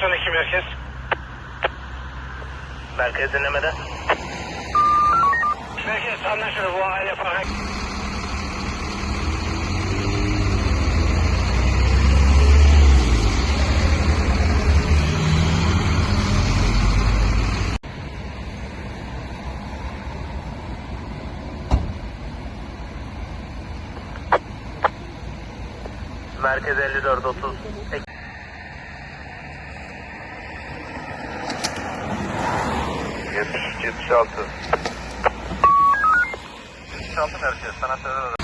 92 merkez. Merkez dinlemede. Merkez anlaşıldı bu aile park. Merkez 54 30. 76. 76 merkez. Sana söyledim.